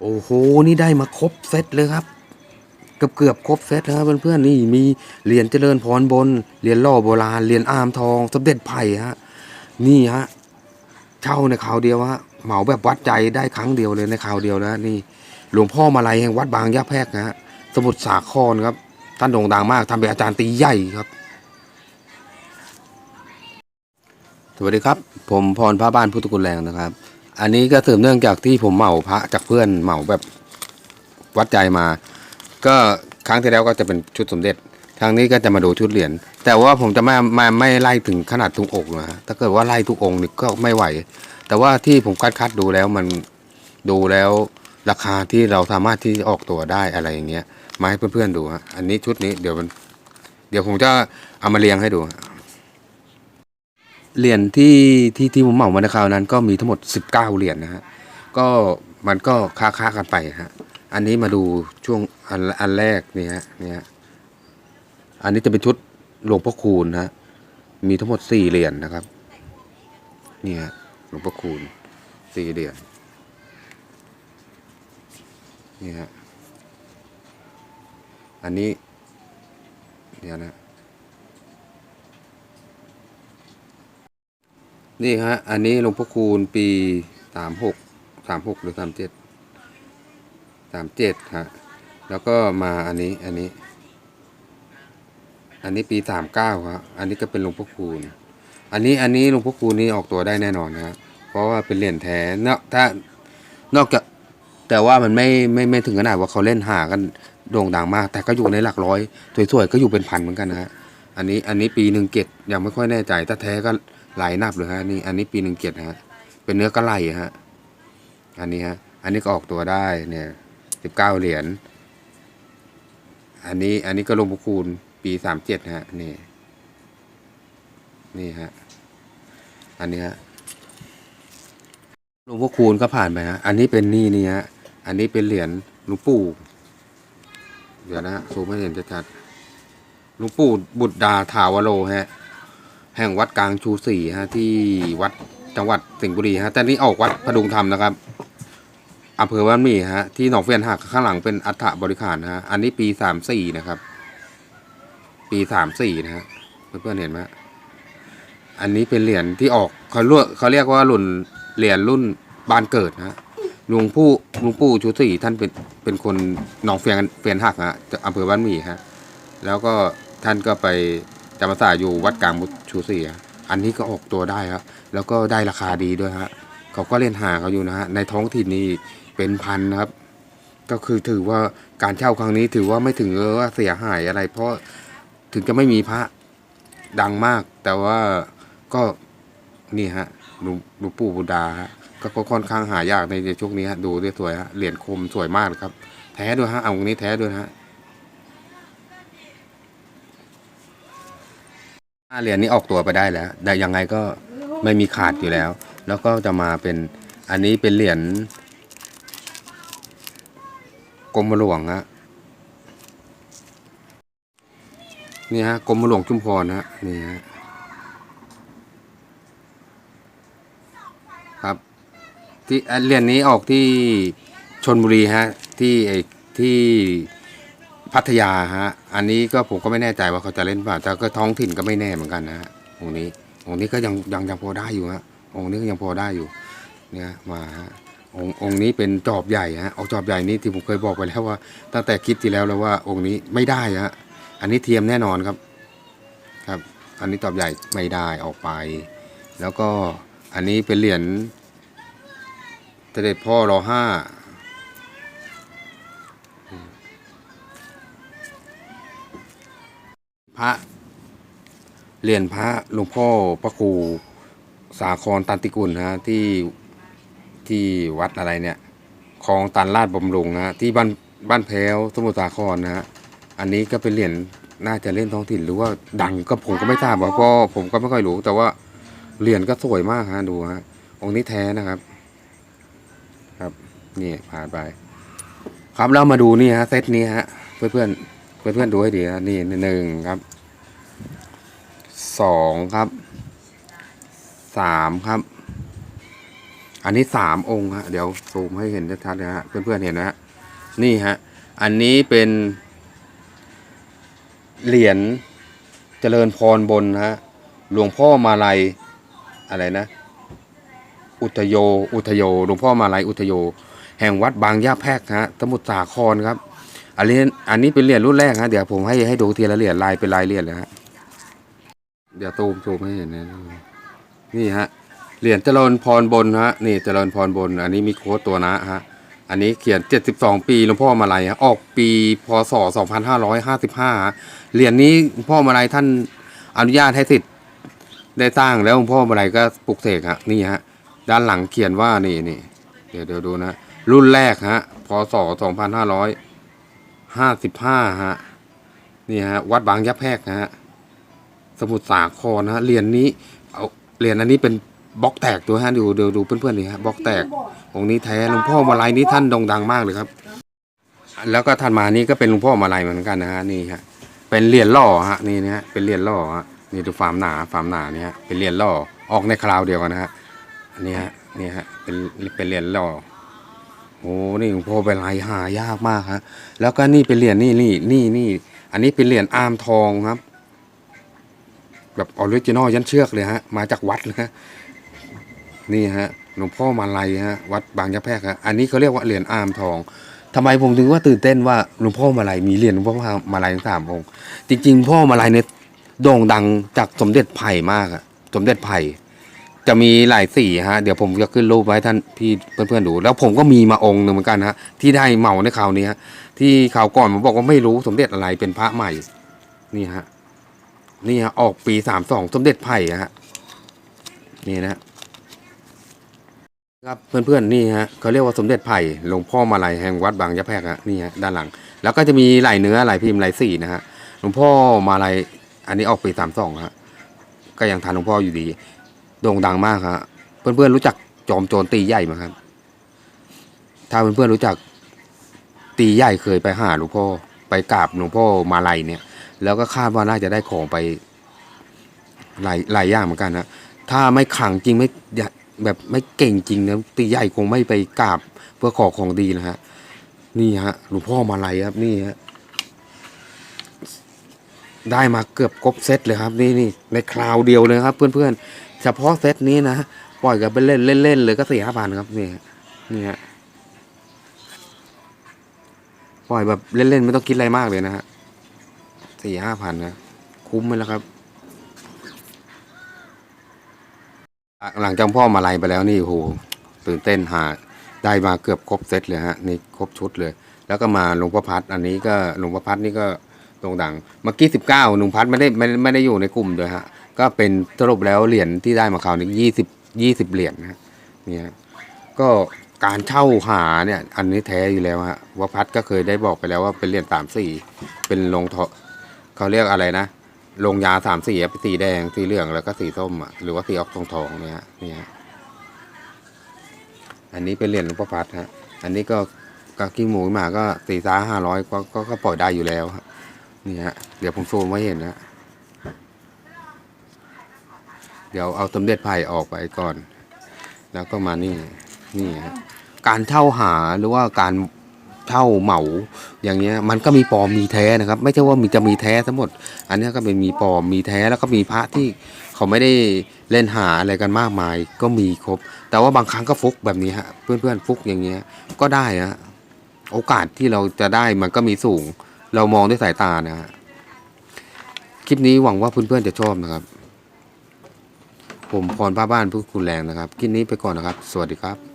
โอ้โห นี่ได้มาครบเซตเลยครับ เกือบเกือบครบเซตนะครับเพื่อนๆนี่มีเหรียญเจริญพรบน เหรียญล่อโบราณ เหรียญอามทอง สมเด็จไผ่ฮะ นี่ฮะ เช่าในคราวเดียวฮะ เหมาแบบวัดใจได้ครั้งเดียวเลยในคราวเดียวนะนี่ หลวงพ่อมาลัยแห่งวัดบางยะแพรกนะฮะ สมุทรสาครครับ ท่านโด่งดังมากทำเป็นอาจารย์ตีใหญ่ครับสวัสดีครับ ผมพรพระบ้านพุทธกุลแรงนะครับ อันนี้ก็สืบเนื่องจากที่ผมเหมาพระจากเพื่อนเหมาแบบวัดใจมา ก็ครั้งที่แล้วก็จะเป็นชุดสมเด็จทางนี้ก็จะมาดูชุดเหรียญแต่ว่าผมจะไม่ไม่ไม่ไล่ถึงขนาดทุกอกนะฮะถ้าเกิดว่าไล่ทุกองค์นี่ก็ไม่ไหว แต่ว่าที่ผมคัดคัดดูแล้วมันดูแล้วราคาที่เราสามารถที่ออกตัวได้อะไรอย่างเงี้ยมาให้เพื่อนๆดูฮะอันนี้ชุดนี้เดี๋ยวมัน เดี๋ยวผมจะเอามาเรียงให้ดู เหรียญที่ที่ที่ผมเหมามาในคราวนั้น ก็มีทั้งหมด 19 เหรียญนะฮะก็มันก็ค้าค้ากันไปฮะอันนี้มาดูช่วงอันอันแรกนี่ฮะนี่ฮะอันนี้จะเป็นชุดหลวงพ่อคูณนะฮะมีทั้งหมดสี่เหรียญนะครับนี่ฮะหลวงพ่อคูณสี่เหรียญนี่ฮะอันนี้เดี๋ยวนะ นี่ฮะ อันนี้หลวงพ่อคูณปีสามหกสามหกหรือสามเจ็ดสามเจ็ดฮะ แล้วก็มาอันนี้ อันนี้ อันนี้ปีสามเก้าครับ อันนี้ก็เป็นหลวงพ่อคูณ อันนี้ อันนี้หลวงพ่อคูณนี่ออกตัวได้แน่นอนนะเพราะว่าเป็นเหรียญแท้เนาะถ้านอกจากแต่ว่ามันไม่ไม่ไม่ถึงขนาดว่าเขาเล่นหากันโด่งดังมาก แต่ก็อยู่ในหลักร้อยสวยๆก็อยู่เป็นพันเหมือนกันนะฮะ อันนี้อันนี้ปีหนึ่งเกตยังไม่ค่อยแน่ใจ ถ้าแท้ก็ ลายนับเลยฮะนี่อันนี้ปีหนึ่งเกตฮะเป็นเนื้อกระไหลฮะอันนี้ฮะอันนี้ก็ออกตัวได้เนี่ยสิบเก้าเหรียญอันนี้อันนี้ก็ลงพ่อคูณปีสามเจ็ดฮะนี่นี่ฮะอันนี้ฮะหลวงพ่อคูณก็ผ่านไปฮะอันนี้เป็นนี่นี่ฮะอันนี้เป็นเหรียญหลวงปู่เดี๋ยวนะฮะซูมให้เห็นชัดๆหลวงปู่บุตรดาถาวโรฮะ แห่งวัดกลางชูศรีฮะที่วัดจังหวัดสิงห์บุรีฮะแต่นี่ออกวัดพดุงธรรมนะครับอำเภอบ้านมี่ฮะที่หนองเฟียนหักข้างหลังเป็นอัฐบริขารนะฮะอันนี้ปีสามสี่นะครับ ปีสามสี่นะฮะเพื่อนๆเห็นไหมฮะอันนี้เป็นเหรียญที่ออกเขาเรียกเขาเรียกว่ารุ่นเหรียญรุ่นบานเกิดนะฮะหลวงปู่หลวงปู่ชูศรีท่านเป็นเป็นคนหนองเฟียนเฟียนหักฮะอำเภอบ้านมี่ฮะแล้วก็ท่านก็ไป จำพรรษาอยู่วัดกลางมุชูศรีอันนี้ก็ออกตัวได้ครับ แล้วก็ได้ราคาดีด้วยฮะเขาก็เล่นหาเขาอยู่นะฮะในท้องถิ่นนี้เป็นพันนะครับ ก็คือถือว่าการเช่าครั้งนี้ถือว่าไม่ถึงว่าเสียหายอะไร เพราะถึงจะไม่มีพระดังมาก แต่ว่าก็นี่ฮะหลวงปู่บุดาฮะก็ค่อนข้างหายากในช่วงนี้ฮะดูด้วยสวยฮะเหรียญคมสวยมากครับ แท้ด้วยฮะเอาตรงนี้แท้ด้วยฮะ ห้าเหรียญนี้ออกตัวไปได้แล้ว แต่ยังไงก็ไม่มีขาดอยู่แล้ว แล้วก็จะมาเป็นอันนี้เป็นเหรียญกรมหลวงฮะนี่ฮะกรมหลวงชุมพรฮะนี่ฮะครับที่เหรียญนี้ออกที่ชนบุรีฮะที่ไอ้ที่ พัทยาฮะ อันนี้ก็ผมก็ไม่แน่ใจว่าเขาจะเล่นเปล่า แต่ก็ท้องถิ่นก็ไม่แน่เหมือนกันนะฮะองนี้องนี้ก็ยังยังยังพอได้อยู่ฮะองนี้ก็ยังพอได้อยู่ เนี่ยมาฮะององนี้เป็นจอบใหญ่ฮะเอาจอบใหญ่นี้ที่ผมเคยบอกไปแล้วว่า ตั้งแต่คลิปที่แล้วแล้วว่าองค์นี้ไม่ได้ฮะ อันนี้เทียมแน่นอนครับ ครับ อันนี้จอบใหญ่ไม่ได้ออกไป แล้วก็อันนี้เป็นเหรียญเสด็จพ่อรอห้า พระเหรียญพระหลวงพ่อพระครูสาครตันติกุลนะฮะที่ที่วัดอะไรเนี่ยคลองตันลาดบำรุงนะฮะที่บ้านบ้านแพ้วสมุทรสาครนะฮะอันนี้ก็เป็นเหรียญน่าจะเล่นท้องถิ่นหรือว่าดังก็ผมก็ไม่ทราบว่าเพราะผมก็ไม่ค่อยรู้ แต่ว่าเหรียญก็สวยมากฮะดูฮะองค์นี้แท้นะครับ ครับนี่ผ่านไป ครับเรามาดูนี่ฮะเซตนี้ฮะเพื่อนเพื่อน เพื่อนเพื่อนๆดูให้ดีนะนี่หนึ่งครับสองครับสามครับ อันนี้สามองค์ฮะเดี๋ยวซูมให้เห็นชัดๆนะฮะเพื่อนๆเห็นนะฮะนี่ฮะอันนี้เป็นเหรียญเจริญพรบนฮะหลวงพ่อมาลัยอะไรนะ อุทโย อุทโยหลวงพ่อมาลัยอุทโย แห่งวัดบางย่าแพรกฮะสมุทรสาครครับ อันนี้อันนี้เป็นเหรียญรุ่นแรกฮะเดี๋ยวผมให้ให้ดูทีละเหรียญลายเป็นลายเหรียญเลยฮะเดี๋ยวตูมซูมให้เห็นนะนี่ฮะเหรียญเจริญพรบนฮะนี่เจริญพรบน อันนี้มีโค้ดตัวนะฮะอันนี้เขียน 72 ปีหลวงพ่อมาลัยฮะออกปีพศ 2555ฮะเหรียญนี้หลวงพ่อมาลัยท่านอนุญาตให้สิทธิ์ได้สร้างแล้วหลวงพ่อมาลัยก็ปลุกเสกฮะนี่ฮะด้านหลังเขียนว่านี่นี่เดี๋ยวเดี๋ยวดูนะ รุ่นแรกฮะพศ 2555ฮะนี่ฮะวัดบางยะแพรกฮะสมุทรสาครนะฮะเหรียญนี้เอาเหรียญอันนี้เป็นบล็อกแตกตัวฮะดูดูดูเพื่อนๆนี่ฮะบล็อกแตกองค์นี้แท้หลวงพ่อมาลัยนี้ท่านโด่งดังมากเลยครับ แล้วก็ท่านมานี่ก็เป็นหลวงพ่อมาลัยเหมือนกันนะฮะนี่ฮะเป็นเหรียญล่อฮะนี่นะฮะเป็นเหรียญล่อฮะนี่ดูฟาร์มหนาฟาร์มหนาเนี่ยฮะเป็นเหรียญล่อออกในคราวเดียวกันนะฮะอันนี้ฮะนี่ฮะเป็นเป็นเหรียญล่อ โอ้นี่หลวงพ่อเป็นลายหายากมากฮะ แล้วก็นี่เป็นเหรียญนี่นี่นี่นี่อันนี้เป็นเหรียญอามทองครับ แบบออริจินอลยันเชือกเลยฮะ มาจากวัดเลยฮะนี่ฮะหลวงพ่อมาลัยฮะวัดบางยะแพรกฮะอันนี้เขาเรียกว่าเหรียญอามทองทำไมผมถึงว่าตื่นเต้นว่าหลวงพ่อมาลัยมีเหรียญหลวงพ่อมาลัยทั้งสามองค์จริง ๆ พ่อมาลัยเนี่ยโด่งดังจากสมเด็จไผ่มากอะสมเด็จไผ่ จะมีหลายสีฮะ เดี๋ยวผมจะขึ้นรูปไว้ท่านพี่เพื่อนๆดู แล้วผมก็มีมาองค์หนึ่งเหมือนกันฮะ ที่ได้เหมาในคราวนี้ฮะ ที่คราวก่อนผมบอกว่าไม่รู้สมเด็จอะไรเป็นพระใหม่ นี่ฮะ นี่ฮะ ออกปีสามสองสมเด็จไผ่ฮะ นี่นะฮะครับเพื่อนๆนี่ฮะเขาเรียกว่าสมเด็จไผ่หลวงพ่อมาลัยแห่งวัดบางยะแพรกฮะนี่ฮะด้านหลัง แล้วก็จะมีหลายเนื้อหลายพิมพ์ลายสีนะฮะหลวงพ่อมาลัยอันนี้ออกปีสามสองฮะก็ยังทันหลวงพ่ออยู่ดี โด่งดังมากฮะเพื่อนๆรู้จักจอมโจรตีใหญ่ไหมครับ ถ้าเพื่อนๆรู้จักตีใหญ่เคยไปหาหลวงพ่อไปกราบหลวงพ่อมาลัยเนี่ย แล้วก็คาดว่าน่าจะได้ของไปหลายหลายอย่างเหมือนกันนะถ้าไม่ขังจริงไม่แบบไม่เก่งจริงนะตีใหญ่คงไม่ไปกราบเพื่อขอของดีนะฮะนี่ฮะหลวงพ่อมาลัยครับนี่ฮะได้มาเกือบครบเซตเลยครับ นี่นี่ในคราวเดียวเลยครับ เพื่อนๆ เฉพาะเซตนี้นะ ปล่อยกันไปเล่นเล่นๆเลยก็สี่ห้าพันครับนี่นี่ฮะปล่อยแบบเล่นๆไม่ต้องคิดอะไรมากเลยนะฮะสี่ห้าพันนะ คุ้มไหมล่ะครับ หลังจากพ่อมาลัยไปแล้วนี่โหตื่นเต้นหาได้มาเกือบครบเซตเลยฮะนี่ครบชุดเลย แล้วก็มาหลวงพ่อพัดอันนี้ก็หลวงพ่อพัดนี่ก็โด่งดังเมื่อกี้สิบเก้าหลวงพัดไม่ได้ไม่ได้ไม่ได้อยู่ในกลุ่มด้วยฮะ ก็เป็นสรุปแล้วเหรียญที่ได้มาคราวนี้ยี่สิบยี่สิบเหรียญนะเนี่ยก็การเช่าหาเนี่ยอันนี้แท้อยู่แล้วฮะวัดพัดก็เคยได้บอกไปแล้วว่าเป็นเหรียญสามสี่เป็นลงทอเขาเรียกอะไรนะลงยาสามสีสีแดงสีเหลืองแล้วก็สีส้มอะหรือว่าสีออกทองทองเนี่ยเนี่ยอันนี้เป็นเหรียญหลวงพ่อพัดฮะอันนี้ก็กกิ้งหมูมาก็สี่สาห้าร้อยก็ก็ปล่อยได้อยู่แล้วฮะนี่ฮะเดี๋ยวผมโซมไว้เห็นนะ เดี๋ยวเอาสมเด็จไผ่ออกไปก่อน แล้วก็มานี่นี่ฮะการเช่าหาหรือว่าการเช่าเหมาอย่างเงี้ยมันก็มีปลอมมีแท้นะครับ ไม่ใช่ว่ามีจะมีแท้ทั้งหมด อันนี้ก็เป็นมีปลอมมีแท้แล้วก็มีพระที่เขาไม่ได้เล่นหาอะไรกันมากมาย ก็มีครบ แต่ว่าบางครั้งก็ฟุกแบบนี้ฮะเพื่อนๆฟุกอย่างเงี้ยก็ได้ฮะโอกาสที่เราจะได้มันก็มีสูง เรามองด้วยสายตานะฮะคลิปนี้หวังว่าเพื่อนๆจะชอบนะครับ ผมพรพ้าบ้านพูดคุณแรงนะครับคลิปนี้ไปก่อนนะครับ สวัสดีครับ